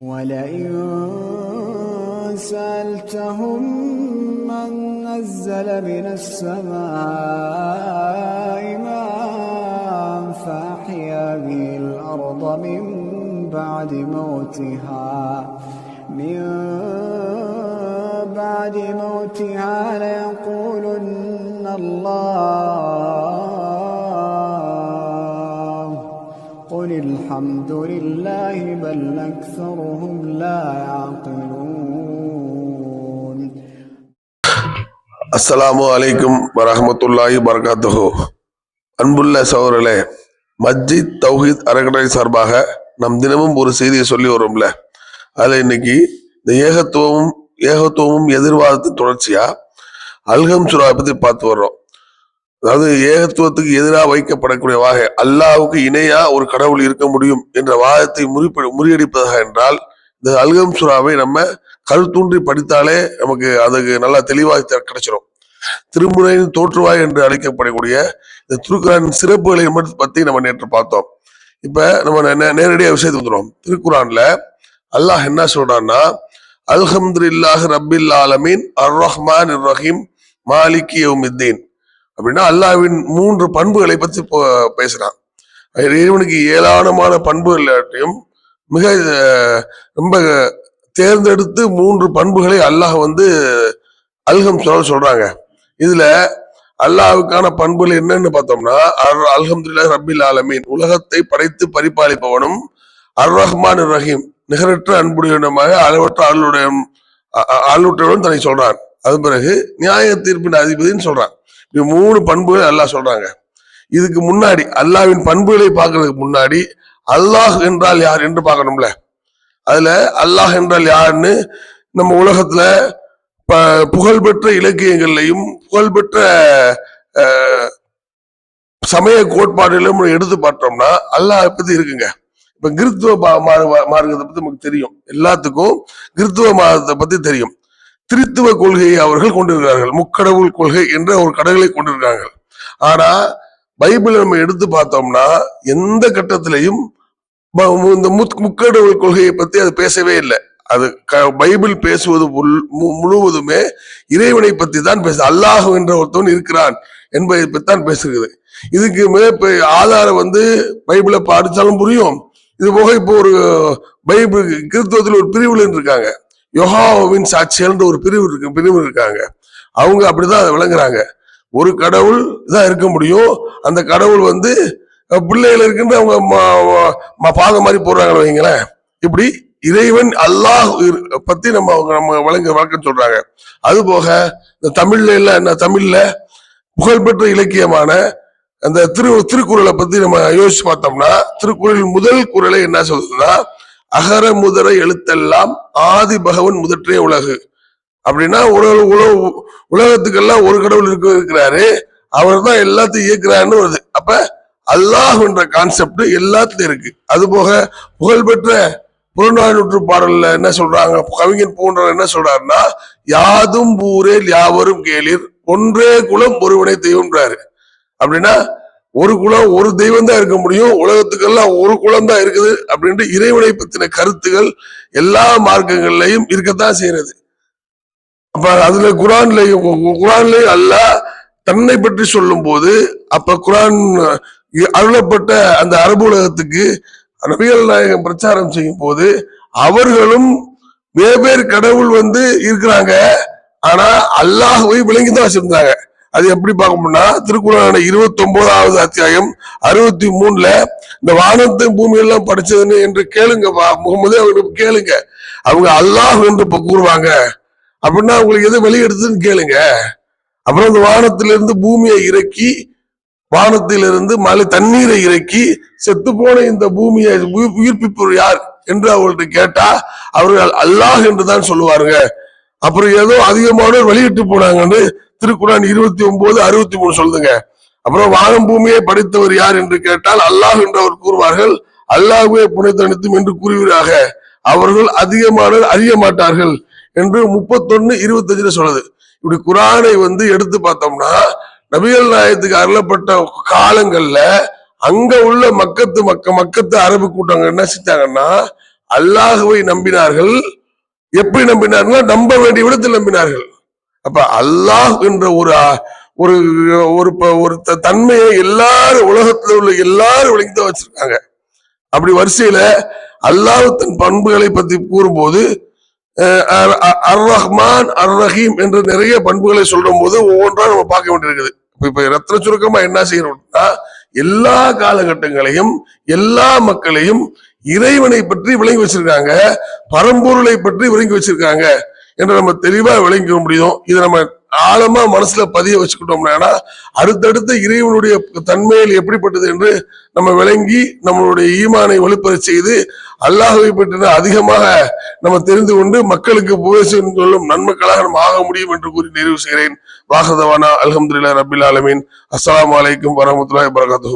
ولئن سألتهم من نزل من السماء ماء فأحيا به الأرض من بعد موتها من بعد موتها ليقولن الله الحمد لله بل أكثرهم لا يعقلون அஸ்ஸலாமு அலைக்கும் வரஹ்மத்துல்லாஹி வரகாத்துஹு அன்புள்ள சகோதரர்களே மஸ்ஜித் தௌஹீத் அறக்கட்டளை சார்பாக நம் தினமும் ஒரு செய்தியை சொல்லி வரோம்ல அதுல இன்னைக்கு இந்த ஏகத்துவமும் ஏகத்துவமும் எதிர்வாதத்தின் தொடர்ச்சியா அல்ஹம் சுராவை பத்தி பார்த்து வர்றோம் அதாவது ஏகத்துவத்துக்கு எதிராக வைக்கப்படக்கூடிய வாகை அல்லாவுக்கு இணையா ஒரு கடவுள் இருக்க முடியும் என்ற வாதத்தை முறிப்ப முறியடிப்பதாக என்றால் இந்த அல்கம் சுறாவை நம்ம கருத்தூன்றி படித்தாலே நமக்கு அதுக்கு நல்லா தெளிவாக கிடைச்சிடும் திருமுறையின் தோற்றுவாய் என்று அழைக்கப்படக்கூடிய இந்த திருக்குறான் சிறப்புகளை மட்டும் பத்தி நம்ம நேற்று பார்த்தோம். இப்ப நம்ம நேரடியாக விஷயத்துக்கு வந்துடும் திருக்குறான்ல அல்லாஹ் என்ன சொல்றான்னா அல்ஹம்துலில்லாஹ் ரபில் ஆலமீன் அர் ரஹ்மான் ரஹீம் மாலிக் யௌமித்தீன். அப்படின்னா அல்லாவின் மூன்று பண்புகளை பத்தி போ- பேசுறான். இறைவனுக்கு ஏராளமான பண்புகள் இல்லாட்டியும் மிக ரொம்ப தேர்ந்தெடுத்து மூன்று பண்புகளை அல்லாஹ் வந்து அல்ஹம் சொல்ல சொல்றாங்க. இதுல அல்லாஹ்வுக்கான பண்புகள் என்னன்னு பார்த்தோம்னா அர் அல்ஹம்துல்லா ரபில் ஆலமீன். உலகத்தை படைத்து பரிபாலிப்பவனும் அர் ரஹ்மான் ரஹீம் நிகரற்ற அன்புடையவனுமாக அளவற்ற ஆளுடைய அருளுடையவன் தன்னை சொல்றான். அது பிறகு நியாய தீர்ப்பின் அதிபதின்னு சொல்றான். இப்படி மூணு பண்புகள் அல்லாஹ் சொல்றாங்க. இதுக்கு முன்னாடி அல்லாவின் பண்புகளை பார்க்கறதுக்கு முன்னாடி அல்லாஹ் என்றால் யார் என்று பார்க்கணும்ல. அதுல அல்லாஹ் என்றால் யாருன்னு நம்ம உலகத்துல புகழ்பெற்ற இலக்கியங்கள்லையும் புகழ்பெற்ற சமய கோட்பாடுகளும் எடுத்து பார்த்தோம்னா அல்லாஹ் பத்தி இருக்குங்க. இப்ப கிறித்துவ மார்க்கத்தை பத்தி நமக்கு தெரியும். எல்லாத்துக்கும் கிறித்துவ மார்க்கத்தை பத்தி தெரியும். திருத்துவ கொள்கையை அவர்கள் கொண்டிருக்கிறார்கள். முக்கடவுள் கொள்கை என்ற ஒரு கடவுளை கொண்டிருக்கிறார்கள். ஆனா பைபிளை நம்ம எடுத்து பார்த்தோம்னா எந்த கட்டத்திலையும் மு- இந்த முத்- முக்கடவுள் கொள்கையை பத்தி அது பேசவே இல்லை. அது க- பைபிள் பேசுவது மு- முழுவதுமே இறைவனை பத்தி தான் பேச அல்லாஹ் என்ற ஒருத்தவன் இருக்கிறான் என்பதை பத்தி தான் பேசுகிறது. இதுக்கு மிக ஆதாரம் வந்து பைபிளை படித்தாலும் புரியும். இது போக இப்போ ஒரு பைபிள் கிறிஸ்துவத்தில் ஒரு பிரிவுல இருக்காங்க. யோகாவின் சாட்சியல்ன்ற ஒரு பிரிவு இருக்கு பிரிவு இருக்காங்க. அவங்க அப்படிதான் அதை விளங்குறாங்க. ஒரு கடவுள் தான் இருக்க முடியும். அந்த கடவுள் வந்து பிள்ளைகள் இருக்கின்ற அவங்க ம- ம- பாதம் மாதிரி போடுறாங்கன்னு வைங்களேன். இப்படி இறைவன் அல்லாஹ் பத்தி நம்ம அவங்க நம்ம வழங்க வழக்கம் சொல்றாங்க. அது போக இந்த தமிழ்ல இல்ல என்ன தமிழ்ல புகழ்பெற்ற இலக்கியமான அந்த திரு திருக்குறளை பத்தி நம்ம யோசிச்சு பார்த்தோம்னா திருக்குறளின் முதல் குரலை என்ன சொல்றதுன்னா அகர முதர எழுத்தெல்லாம் ஆதி பகவன் முதற்றே உலகு. அப்படின்னா உலக உலக உலகத்துக்கெல்லாம் ஒரு கடவுள் இருக்க இருக்கிறாரு. அவர் தான் எல்லாத்தையும் இயக்குறாருன்னு வருது. அப்ப அல்லாஹ்ன்ற கான்செப்ட் எல்லாத்துலயும் இருக்கு. அது போக புகழ்பெற்ற புறநானூற்று பாடல்ல என்ன சொல்றாங்க? கவிஞன் பூன்றவர் என்ன சொல்றாருன்னா யாதும் ஊரேல் யாவரும் கேளிர் ஒன்றே குலம் ஒருவனை தெய்வம்ன்றாரு. அப்படின்னா ஒரு குலம் ஒரு தெய்வம் தான் இருக்க முடியும். உலகத்துக்கெல்லாம் ஒரு குலம் தான் இருக்குது அப்படின்ட்டு இறைவனை பத்தின கருத்துகள் எல்லா மார்க்கங்கள்லையும் இருக்கத்தான் செய்யறது. அப்ப அதுல குரான்லயும் குரான்லயும் அல்லாஹ் தன்னை பற்றி சொல்லும் போது அப்ப குரான் அருளப்பட்ட அந்த அரபு உலகத்துக்கு நபிகள் நாயகம் பிரச்சாரம் செய்யும் போது அவர்களும் வேவேறு கடவுள் வந்து இருக்கிறாங்க. ஆனா அல்லாஹ்வை விளங்கி தான் வச்சிருந்தாங்க. அது எப்படி பார்க்கணும்னா திருக்குறளான இருபத்தி ஒன்பதாவது அத்தியாயம் அறுபத்தி மூணுல இந்த வானத்தை பூமியெல்லாம் படிச்சதுன்னு என்று கேளுங்க பா- முகமது அவங்களுக்கு கேளுங்க. அவங்க அல்லாஹ் என்று இப்ப கூறுவாங்க. அப்படின்னா அவங்களுக்கு எது வெளியெடுத்துன்னு கேளுங்க. அப்புறம் இந்த வானத்திலிருந்து பூமியை இறக்கி வானத்திலிருந்து மழை தண்ணீரை இறக்கி செத்து போன இந்த பூமியை உயிர்- உயிர்ப்பிப்பவர் யார் என்று அவர்கள்ட்ட கேட்டா அவர்கள் அல்லாஹ் என்று தான் சொல்லுவாருங்க. அப்புறம் ஏதோ அதிகமானோர் வெளியிட்டு போனாங்கன்னு திருக்குறான் இருபத்தி ஒன்பது அறுபத்தி மூணு சொல்லுங்க அப்புறம் வானம் பூமியை படைத்தவர் யார் என்று கேட்டால் அல்லாஹ் என்று அவர் கூறுவார்கள். அல்லாஹுவே புனைத்தனித்தும் என்று கூறுவீராக. அவர்கள் அதிகமான அறிய மாட்டார்கள் என்று முப்பத்தொன்னு இருபத்தஞ்சுல சொல்லுது. இப்படி குரானை வந்து எடுத்து பார்த்தோம்னா நபிகள் நாயத்துக்கு அருளப்பட்ட காலங்கள்ல அங்க உள்ள மக்கத்து மக்க மக்கத்து அரபு கூட்டங்க என்ன செஞ்சாங்கன்னா அல்லாஹுவை நம்பினார்கள். எப்படி நம்பினார்கள் நம்ப வேண்டிய விடத்தில் நம்பினார்கள். அப்ப அல்லாஹ் என்ற ஒரு ஒரு ஒரு ப- ஒரு தன்மையை எல்லாரும் உலகத்துல உள்ள எல்லாரும் விளங்கிதான் வச்சிருக்காங்க. அப்படி வரிசையில அல்லாஹ் தன் பண்புகளை பத்தி கூறும்போது அர் ரஹ்மான் அர் ரஹீம் என்ற நிறைய பண்புகளை சொல்லும் போது ஒவ்வொன்றா நம்ம பார்க்க வேண்டியிருக்குது. இப்ப ரத்ன சுருக்கமா என்ன செய்யணும்னா எல்லா காலகட்டங்களையும் எல்லா மக்களையும் இறைவனை பற்றி விளங்கி வச்சிருக்காங்க பரம்பொருளை பற்றி விளங்கி வச்சிருக்காங்க. என்று நம்ம தெளிவா விளங்கிக்க முடியும் இதை நம்ம ஆழமா மனசுல பதிய வச்சுக்கிட்டோம்னா அடுத்தடுத்த இறைவனுடைய தன்மையில் எப்படிப்பட்டது என்று நம்ம விளங்கி நம்மளுடைய ஈமானை வலுப்பெற செய்து அல்லாஹவை பற்றின அதிகமாக நம்ம தெரிந்து கொண்டு மக்களுக்கு உபதேசம் சொல்லும் நன்மக்களாக நம்ம ஆக முடியும் என்று கூறி நிறைவு செய்கிறேன். வாகதவானா அலமதுல்லா ரபில் ஆலமீன். அஸ்லாம் அலைக்கும் வரமத்துல வரகாத்து